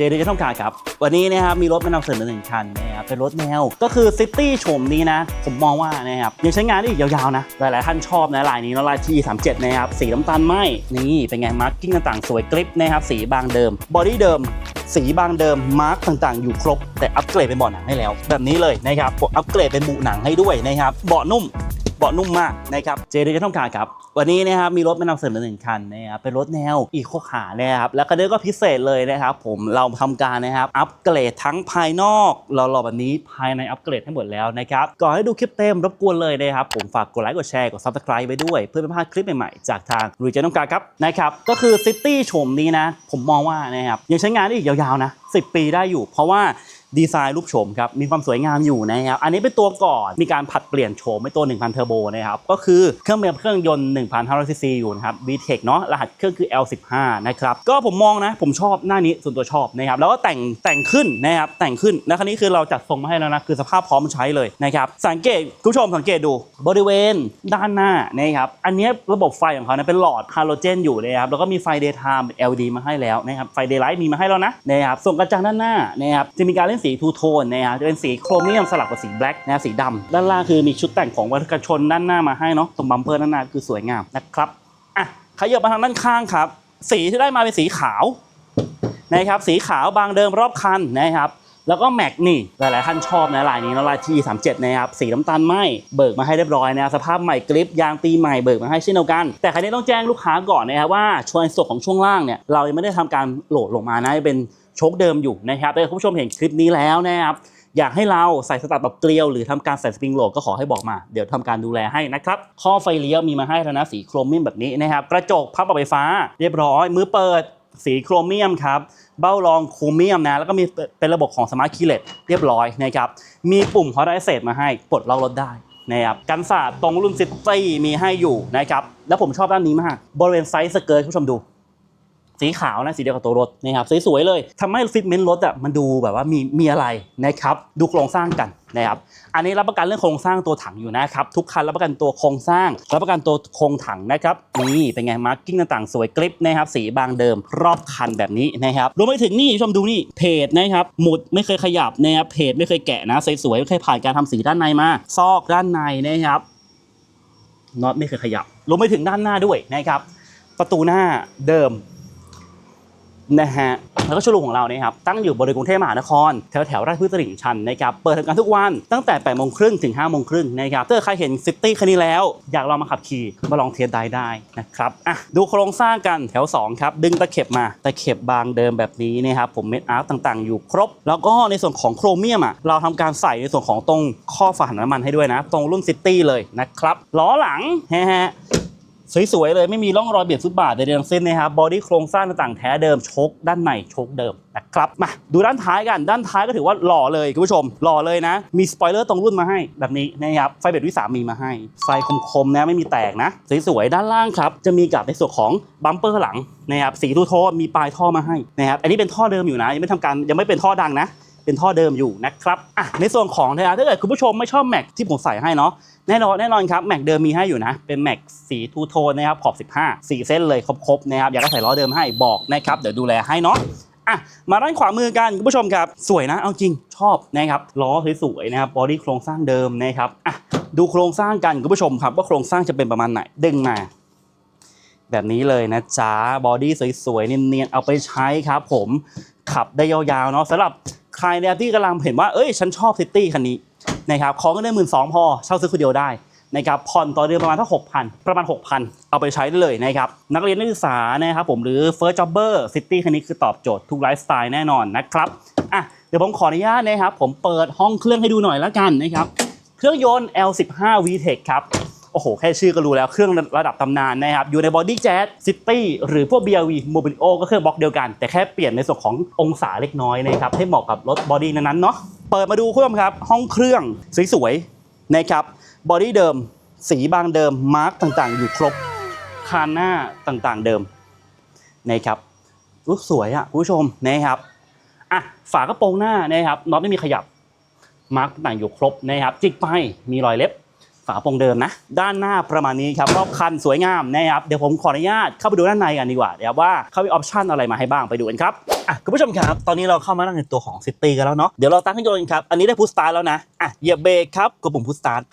เจเดจะต้องการครับ วันนี้นะครับมีรถมานำเสนอหนึ่งคันนะครับเป็นรถแนว ก็คือซิตี้โฉมนี้นะ ผมมองว่านะครับยังใช้งานได้อีกยาวๆนะ หลายๆท่านชอบนะลายนี้นะลายที่37นะครับสีน้ำตาลไหมนี่เป็นไงมาร์กิ้งต่างๆ สวยกริปนะครับสีบางเดิม บอดี้เดิม สีบางเดิมมาร์กต่างๆ อยู่ครบ แต่อัปเกรดเป็นเบาะหนังให้แล้ว แบบนี้เลยนะครับผมอัปเกรดเป็นบุหนังให้ด้วยนะครับเบาะนุ่ม เบาะนุ่มมากนะครับเจเดจะต้องการครับ วันนี้นะครับมีรถมานำเสนอหนึ่งคันนะครับเป็นรถแนวอีโคคาร์นะครับแล้วก็เนี้อก็พิเศษเลยนะครับผมเราทำการนะครับอัปเกรดทั้งภายนอกเรารอแบบนี้ภายในอัปเกรดให้หมดแล้วนะครับก่อนให้ดูคลิปเต็มรบกวนเลยนะครับผมฝากกดไลค์กดแชร์กด subscribe ไปด้วย เพื่อไม่พลาดคลิปใหม่ๆจากทางรีเจนต้องการครับนะครับก็คือซิตี้โฉมนี้นะผมมองว่านะครับยังใช้งานได้อีกยาวๆนะ 10 ปีได้อยู่ เพราะว่าดีไซน์รูปโฉมครับมีความสวยงามอยู่นะครับอันนี้เป็นตัวก่อนมีการผัดเปลี่ยนโฉมเป็นตัว 1,000 เทอร์โบนะครับก็คือเครื่องเป็นเครื่องยนต์ 1,500 ซีซีอยู่นะครับ VTEC เนาะรหัสเครื่องคือ L15 นะครับก็ผมมองนะผมชอบหน้านี้ส่วนตัวชอบนะครับแล้วก็แต่งแต่งขึ้นนะครับแต่งขึ้นแล้วคันนี้คือเราจัดทรงมาให้แล้วนะคือสภาพพร้อมใช้เลยนะครับสังเกตคุณผู้ชมสังเกตดูบริเวณด้านหน้านะครับอันนี้ระบบไฟของเขาเนี่ยเป็นหลอดฮาโลเจนอยู่นะครับแล้วก็มีไฟ daytime เป็น LED มาให้แล้วนะครับไฟ daylight มีมาให้แล้วนะนะครับส่วนกระจังด้านหน้านะครับจะมีการเล่นสีทูโทนนะครับจะเป็นสีโครเมียมสลับกับสีแบล็กนะสีดำด้านล่างคือมีชุดแต่งของวัตถุชนด้านหน้ามาให้เนาะตรงบัมเปอร์ด้านหน้าคือสวยงามนะครับอะขยับมาทางด้านข้างครับ สีที่ได้มาเป็นสีขาวนะครับสีขาวบางเดิมรอบคันนะครับ แล้วก็แม็กนี่หลายๆท่านชอบนะลายนี้นะลายที่37นะครับสีน้ำตาลไหมเบิกมาให้เรียบร้อยนะสภาพใหม่กริปยางปีใหม่เบิกมาให้เช่นเดียวกัน แต่ครั้นี้ต้องแจ้งลูกค้าก่อนนะครับว่าชวงส่วนของช่วงล่างเนี่ยเรายังไม่ได้ทำการโหลดลงมานะเป็นโชคเดิมอยู่นะครับแต่คุณผู้ชมเห็นคลิปนี้แล้วนะครับอยากให้เราใส่สตาร์ทแบบเกลียวหรือทำการใส่สปริงโหลดก็ขอให้บอกมา เดี๋ยวทำการดูแลให้นะครับ ข้อไฟเลี้ยวมีมาให้แล้วนะสีโครเมียมแบบนี้นะครับ กระจกพับปรับไฟฟ้า เรียบร้อย มือเปิดสีโครเมียมครับ เบ้ารองโครเมียมนะแล้วก็มีเป็นระบบของสมาร์ทคีย์เลสเรียบร้อยนะครับมีปุ่มฮอตไอเซตมาให้ปลดล็อกรถได้นะครับกันศาสตร์ตรงรุ่นซิตี้มีให้อยู่นะครับแล้วผมชอบด้านนี้มาก บริเวณไซส์สเกิร์ตคุณผู้ชมดู สีขาวนะสีเดียวกับตัวรถนะครับสวยๆเลยทำให้ฟิตเมนต์รถอะมันดูแบบว่ามีมีอะไรนะครับดูโครงสร้างกันนะครับอันนี้รับประกันเรื่องโครงสร้างตัวถังอยู่นะครับทุกคันรับประกันตัวโครงสร้างรับประกันตัวโครงถังนะครับนี่เป็นไงมาร์กิ้งต่างๆ สวยกริปนะครับสีบางเดิมรอบคันแบบนี้นะครับรวมไปถึงนี่ชมดูนี่เพจนะครับหมุดไม่เคยขยับนะครับเพจไม่เคยแกะนะสวยๆไม่เคยผ่านการทำสีด้านในมา ซอกด้านในนะครับน็อตไม่เคยขยับรวมไปถึงด้านหน้าด้วยนะครับประตูหน้าเดิม นะฮะแล้วก็โชว์รูมของเราเนี่ยครับตั้งอยู่บริเวณกรุงเทพมหานคร แถวแถวราชพฤกษ์ตลิ่งชันนะครับเปิดทำการทุกวันตั้งแต่8โมงครึ่งถึง5โมงครึ่งนะครับถ้าใครเห็นซิตี้คันนี้แล้ว อยากลองมาขับขี่มาลองเทสได้ได้นะครับอะดูโครงสร้างกันแถว 2 ครับ ดึงตะเข็บมาตะเข็บบางเดิมแบบนี้นะครับผมเม็ดอาร์ตต่างๆ อยู่ครบ แล้วก็ในส่วนของโครเมียมอะเราทำการใส่ในส่วนของตรงข้อฝาถังน้ำมันให้ด้วยนะ ตรงรุ่นซิตี้เลยนะครับล้อหลังฮะ สวยๆเลยไม่มีร่องรอยเบียดฟุตบาทใดๆทั้งสิ้นนะครับบอดี้โครงสร้างต่างๆแท้เดิมชคด้านในชคเดิมนะครับมาดูด้านท้ายกันด้านท้ายก็ถือว่าหล่อเลยคุณผู้ชม หล่อเลยนะ มีสปอยเลอร์ตรงรุ่นมาให้แบบนี้นะครับไฟเบรดวิสามีมาให้ ไฟคมๆนะไม่มีแตกนะ สวยๆด้านล่างครับจะมีกับในส่วนของบัมเปอร์หลังนะครับสีทูโทมีปลายท่อมาให้นะครับอันนี้เป็นท่อเดิมอยู่นะยังไม่ทำการยังไม่เป็นท่อดังนะเป็นท่อเดิมอยู่นะครับอะในส่วนของนะครับถ้าเกิดคุณผู้ชมไม่ชอบแม็กที่ผมใส่ให้เนาะ แน่นอนแน่นอนครับแม็กเดิมมีให้อยู่นะ เป็นแม็กสีทูโทนนะครับขอบ 15 4 เส้นเลยครบๆนะครับอยากจะใส่ล้อเดิมให้บอกนะครับเดี๋ยวดูแลให้เนาะอะมาด้านขวามือกันคุณผู้ชมครับ สวยนะ เอาจริงชอบนะครับล้อสวยๆนะครับบอดี้โครงสร้างเดิมนะครับอะดูโครงสร้างกันคุณผู้ชมครับว่าโครงสร้างจะเป็นประมาณไหนดึงมา แบบนี้เลยนะจ๊ะบอดี้สวยๆเนียนๆเอาไปใช้ครับผมขับได้ยาวๆเนาะสำหรับใครเนี่ยที่กำลังเห็นว่าเอ้ยฉันชอบซิตี้คันนี้ นะครับของก็ได้หมื่นสองพอเช่าซื้อคนเดียวได้นะครับผ่อนต่อเดือนประมาณถ้าหกพันประมาณหกพันเอาไปใช้ได้เลยนะครับนักเรียนนักศึกษานะครับผมหรือ First Jobber City คันนี้คือตอบโจทย์ทุกไลฟ์สไตล์แน่นอนนะครับอะเดี๋ยวผมขออนุญาตนะครับผมเปิดห้องเครื่องให้ดูหน่อยแล้วกันนะครับเครื่องยนต์ L15 VTEC ครับ โอ้โห แค่ชื่อก็รู้แล้วเครื่องระดับตำนานนะครับ อยู่ในบอดี้แจ๊สซิตี้หรือพวก BRV Mobilio ก็เครื่องบล็อกเดียวกัน แต่แค่เปลี่ยนในส่วนขององศาเล็กน้อยนะครับ ให้เหมาะกับรถบอดี้นั้นๆเนาะเปิดมาดูคุณผู้ชมครับ ห้องเครื่องสวยๆนะครับบอดี้เดิม สีบางเดิมมาร์กต่างๆ อยู่ครบคานหน้าต่างๆเดิมนะครับรูปสวยอะคุณผู้ชมนะครับอะฝากระโปรงหน้านะครับน็อตไม่มีขยับมาร์กต่างอยู่ครบนะครับจิกไปมีรอยเล็บาโปรงเดิมนะ ด้านหน้าประมาณนี้ครับรอบคันสวยงามนะครับเดี๋ยวผมขออนุญาตเข้าไปดูด้านในกันดีกว่าเดี๋ยวว่าเขามีออปชันอะไรมาให้บ้างไปดูกันครับอะคุณผู้ชมครับ ตอนนี้เราเข้ามานั่งในตัวของซิตี้กันแล้วเนาะเดี๋ยวเราตั้งเครื่องยนต์ครับอันนี้ได้พุชสตาร์แล้วนะอะเหยียบเบรกครับกดปุ่มพุชสตาร์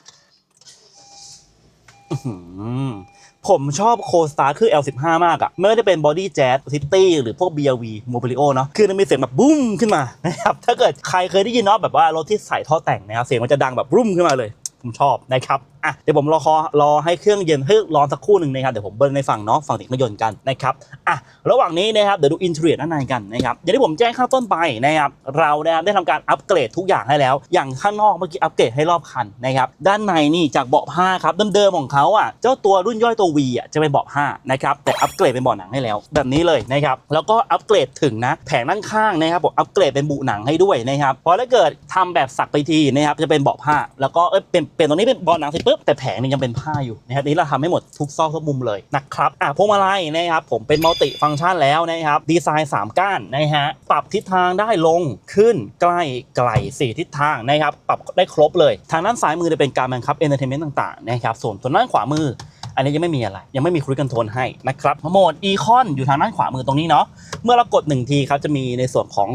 ผมชอบโคสตาร์คือ L15 มากอะไม่ว่าจะเป็นบอดี้แจ๊ z ซิตี้หรือพวก BRV m o b i l i o เนาะคือมันมีเสียงแบบบุ้มขึ้นมานะครับถ้าเกิดใครเคยได้ยินเนาะแบบว่ารถที่ใส่ท่อแต่งนะครับเสียงมันจะดังแบบรุ่มขึ้นมาเลย ผมชอบนะครับอะเดี๋ยวผมรอคอรอให้เครื่องเย็นให้ร้อนสักครู่หนึ่งนะครับเดี๋ยวผมเบิ้ลในฝั่งเนาะฝั่งติดเครื่องยนต์กันนะครับอะระหว่างนี้นะครับเดี๋ยวดูอินเทอร์เน็ตด้านในกันนะครับอย่างที่ผมแจ้งข้างต้นไปนะครับเรานะครับได้ทำการอัปเกรดทุกอย่างให้แล้ว อย่างข้างนอกเมื่อกี้อัปเกรดให้รอบคันนะครับด้านในนี่จากเบาะผ้าครับเดิมๆของเขาอะเจ้าตัวรุ่นย่อยตัว V อะจะเป็นเบาะผ้านะครับแต่อัปเกรดเป็นเบาะหนังให้แล้ว แบบนี้เลยนะครับแล้วก็อัปเกรดถึงนะแผงด้านข้างนะครับผมอัปเกรดเป็นบุหนังให้ด้วยนะครับพราะถ้าเกิดทำแบบสักไปทีนะครับจะเป็นเบาะผ้า แล้วก็เอ้ยเป็นเป็นตรงนี้เป็นเบาะหนังเสร็จปุ๊บแต่แผงนี่ยังเป็นผ้าอยู่นะครับนี่เราทำให้หมดทุกซอกทุกมุมเลยนะครับอะพวงมาลัยนะครับผมเป็นมัลติฟังก์ชันแล้วนะครับดีไซน์ 3 ก้านนะฮะปรับทิศทางได้ลงขึ้นใกล้ไกล4ทิศทางนะครับปรับได้ครบเลย ทางด้านซ้ายมือจะเป็นการบังคับเอนเตอร์เทนเมนต์ต่างๆนะครับส่วนส่วด้านขวามืออันนี้ยังไม่มีอะไร ยังไม่มีครู i คอนโทรลให้นะครับโหมดอีคอนอยู่ทางด้านขวามือตรงนี้เนาะเมื่อเรากดหนึ่งทีครับจะมีในส่วนของ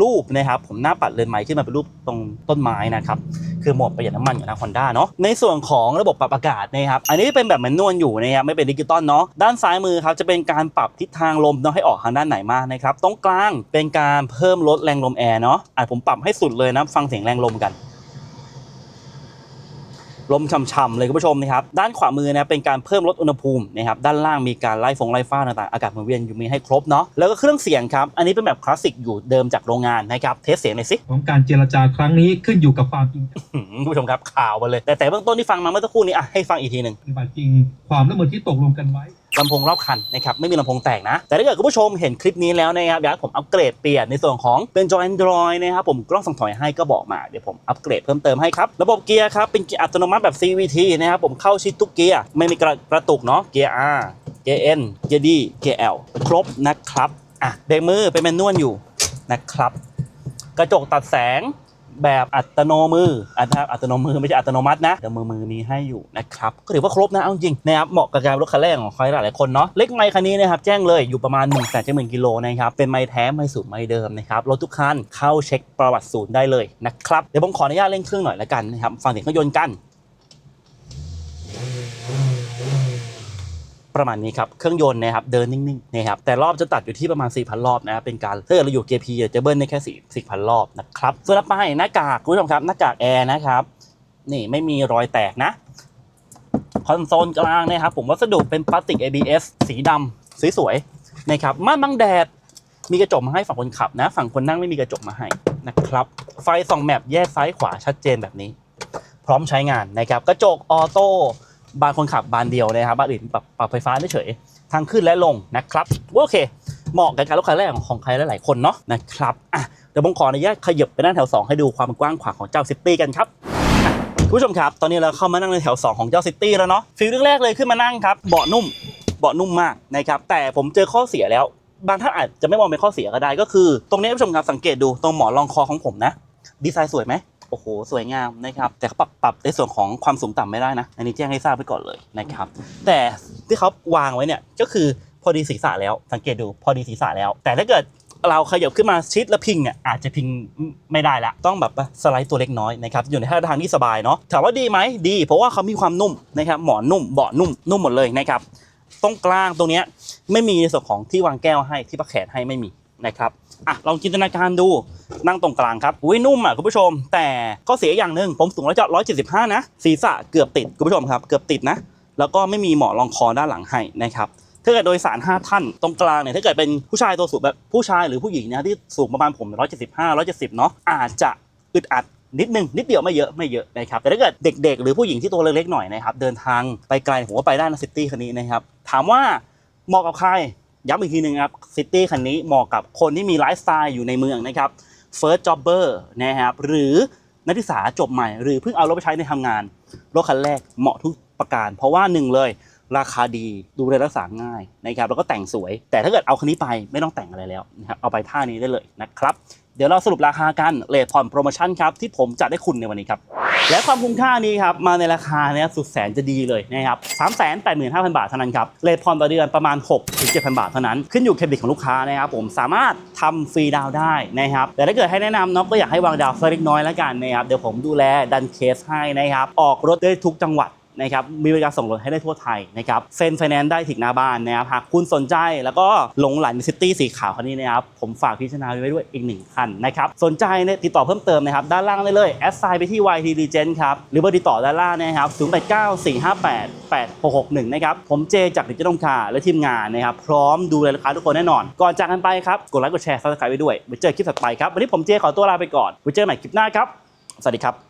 รูปนะครับผมหน้าปัดเรือนไม้ขึ้นมาเป็นรูปตรงต้นไม้นะครับ คือโหมดประหยัดน้ำมันอยู่ทางฮอนด้าเนาะในส่วนของระบบปรับอากาศนะครับอันนี้เป็นแบบแมนนวลอยู่นะครับไม่เป็นดิจิตอลเนาะด้านซ้ายมือครับจะเป็นการปรับทิศทางลมเนาะให้ออกทางด้านไหนมากนะครับตรงกลางเป็นการเพิ่มลดแรงลมแอร์เนาะอะผมปรับให้สุดเลยนะฟังเสียงแรงลมกัน ลมช่ำๆเลยคุณผู้ชมนะครับด้านขวามือนะเป็นการเพิ่มลดอุณหภูมินะครับด้านล่างมีการไล่ฟงไล่ฟ้าต่างๆอากาศหมุนเวียนอยู่มีให้ครบเนาะแล้วก็เครื่องเสียงครับอันนี้เป็นแบบคลาสสิกอยู่เดิมจากโรงงานนะครับเทสเสียงหน่อยสิของการเจรจาครั้งนี้ขึ้นอยู่กับความจริงหืมคุณผู้ชมครับข่าวมาเลย แต่แต่เบื้องต้นที่ฟังมาเมื่อสักครู่นี้อะให้ฟังอีกทีหนึ่งปฏิบัติจริงความร่วมมือที่ตกลงกันไว้ ลำโพงรอบคันนะครับไม่มีลำโพงแตกนะ แต่ถ้าเกิดคุณผู้ชมเห็นคลิปนี้แล้วนะครับอยากผมอัปเกรดเปลี่ยนในส่วนของเป็นจอ Android นะครับผมกล้องส่องถอยให้ก็บอกมาเดี๋ยวผมอัปเกรดเพิ่มเติมให้ครับ ระบบเกียร์ครับเป็นเกียร์อัตโนมัติแบบ CVT นะครับผมเข้าชิดทุกเกียร์ไม่มีกระกระตุกเนาะเกียร์ R เกียร์ N เกียร์ D เกียร์ L ครบนะครับอะเบรกมือเป็นแมนนวลอยู่นะครับกระจกตัดแสง แบบอัตโนมืออัตอัตโนมือไม่ใช่อัตโนมัตินะเดี๋ยวมือมือมีให้อยู่นะครับก็ถือว่าครบนะเอาจริงนะครับเหมาะกับการรถคันแรกของใครหลายๆคนเนาะเล็กไมค์คันนี้นะครับแจ้งเลยอยู่ประมาณ1นึ่งแสนเจ็ดหมื่นกิโลนะครับเป็นไมค์แท้ไม่สูตรไมค์เดิมนะครับรถทุกคันเข้าเช็คประวัติศูนย์ได้เลยนะครับเดี๋ยวผมขออนุญาตเร่งเครื่องหน่อยละกันนะครับฟังเสียงเครื่องยนต์กัน ประมาณนี้ครับ เครื่องยนต์นะครับเดินนิ่งๆนะครับแต่รอบจะตัดอยู่ที่ประมาณ 4,000 รอบนะครับเป็นการถ้าเกิดเราอยู่เกียร์พีจะเบิ้ลได้แค่ 4 4,000 รอบนะครับส่วนต่อไปหน้ากากคุณผู้ชมครับหน้ากากแอร์นะครับนี่ไม่มีรอยแตกนะคอนโซลกลางนะครับผมวัสดุเป็นพลาสติก ABS สีดำสวยๆนะครับม่านบังแดดมีกระจกมาให้ฝั่งคนขับนะ ฝั่งคนนั่งไม่มีกระจกมาให้นะครับ ไฟส่องแมปแยกซ้ายขวาชัดเจนแบบนี้ พร้อมใช้งานนะครับ กระจกออโต้ บานคนขับบานเดียวนะครับบานอื่นปรับปรับไฟฟ้าเฉยทางขึ้นและลงนะครับโอเค เหมาะกับการรถคันแรกของใครหลายๆคนเนาะนะครับอะเดี๋ยวผมขออนุญาตขยับไปนั่งแถว 2 ให้ดูความกว้างขวางของเจ้าซิตี้กันครับคุณผู้ชมครับตอนนี้เราเข้ามานั่งในแถว 2 ของเจ้าซิตี้แล้วเนาะฟีลแรกๆเลยขึ้นมานั่งครับเบาะนุ่มเบาะนุ่มมากนะครับแต่ผมเจอข้อเสียแล้ว บางท่านอาจจะไม่มองเป็นข้อเสียก็ได้ก็คือ ตรงนี้ผู้ชมครับสังเกตดูตรงหมอนรองคอของผมนะ ดีไซน์สวยไหม โอ้โหสวยงามนะครับแต่เขาปรับปรับในส่วนของความสูงต่ำไม่ได้นะ อันนี้แจ้งให้ทราบไปก่อนเลยนะครับ แต่ที่เขาวางไว้เนี่ยก็คือพอดีศีรษะแล้วสังเกตดูพอดีศีรษะแล้ว แต่ถ้าเกิดเราขยับขึ้นมาชิดและพิงเนี่ยอาจจะพิงไม่ได้ละต้องแบบสไลด์ตัวเล็กน้อยนะครับอยู่ในท่าทางที่สบายเนาะถามว่าดีไหมดี เพราะว่าเขามีความนุ่มนะครับหมอนนุ่มเบาะนุ่มนุ่มหมดเลยนะครับตรงกลางตรงเนี้ยไม่มีในส่วนของที่วางแก้วให้ที่พักแขนให้ไม่มีนะครับ อะลองจินตนาการดูนั่งตรงกลางครับอุ้ยนุ่มอะคุณผู้ชม แต่ก็เสียอย่างหนึ่งผมสูงร้อยจอดร้อยเจ็ดสิบห้านะศีรษะเกือบติดคุณผู้ชมครับเกือบติดนะ แล้วก็ไม่มีหมอนรองคอด้านหลังให้นะครับถ้าเกิดโดยสาร 5 ท่านตรงกลางเนี่ยถ้าเกิดเป็นผู้ชายตัวสูงแบบผู้ชายหรือผู้หญิงนะที่สูงประมาณผม175 170เนาะอาจจะอึดอัดนิดนึงนิดเดียวไม่เยอะไม่เยอะนะครับแต่ถ้าเกิดเด็กๆ หรือผู้หญิงที่ตัวเล็กๆหน่อยนะครับเดินทางไปไกลผมว่าไปได้นะซิตี้คันนี้นะครับถามว่าเหมาะกับใคร ย้ำอีกทีหนึ่งครับซิตี้คันนี้เหมาะกับคนที่มีไลฟ์สไตล์อยู่ในเมืองนะครับ first jobber นะครับหรือนักศึกษาจบใหม่ หรือเพิ่งเอารถไปใช้ในทำงาน รถคันแรกเหมาะทุกประการ เพราะว่าหนึ่งเลยราคาดีดูแลรักษาง่ายนะครับแล้วก็แต่งสวย แต่ถ้าเกิดเอาคันนี้ไปไม่ต้องแต่งอะไรแล้วนะครับเอาไปท่านี้ได้เลยนะครับ ดี๋ยวเราสรุปราคากันเลทผ่อนโปรโมชั่นครับที่ผมจัดให้คุณในวันนี้ครับและความคุ้มค่านี้ครับมาในราคาเนี่ยสุดแสนจะดีเลยนะครับ3 8 5 0 0 0บาทเท่านั้นครับเลทผ่อนต่อเดือนประมาณ6ถึง7,000บาทเท่านั้นขึ้นอยู่เครดิตของลูกค้านะครับผมสามารถทำฟรีดาวได้นะครับแต่ถ้าเกิดให้แนะนำเนาะก็อยากให้วางดาวสักเล็กน้อยแล้วกันนะครับเดี๋ยวผมดูแลดันเคสให้นะครับออกรถได้ทุกจังหวัด นะครับมีบริการส่งรถให้ได้ทั่วไทยนะครับเซ็นไฟแนนซ์ได้ถึงหน้าบ้านนะครับหากคุณสนใจแล้วก็หลงไหลในซิตี้สีขาวคันนี้นะครับผมฝากพิจารณาไว้ด้วยอีกหนึ่งคันนะครับสนใจเนี่ยติดต่อเพิ่มเติมนะครับด้านล่างได้เลยแอดไซน์ไปที่ YT Legend ครับหรือเบอร์ติดต่อด้านล่างนะครับ0 8 9 4 5 8 8 6 6 1 นะครับ ผมเจจากดิจิทัลคาและทีมงานนะครับ พร้อมดูแลลูกค้าทุกคนแน่นอน ก่อนจากกันไปครับ กดไลค์กดแชร์ซับสไครต์ไว้ด้วยไว้เจอคลิปถัดไปครับ วันนี้ผมเจขอตัวลาไปก่อนไว้เจอใหม่คลิปหน้าครับ สวัสดีครับ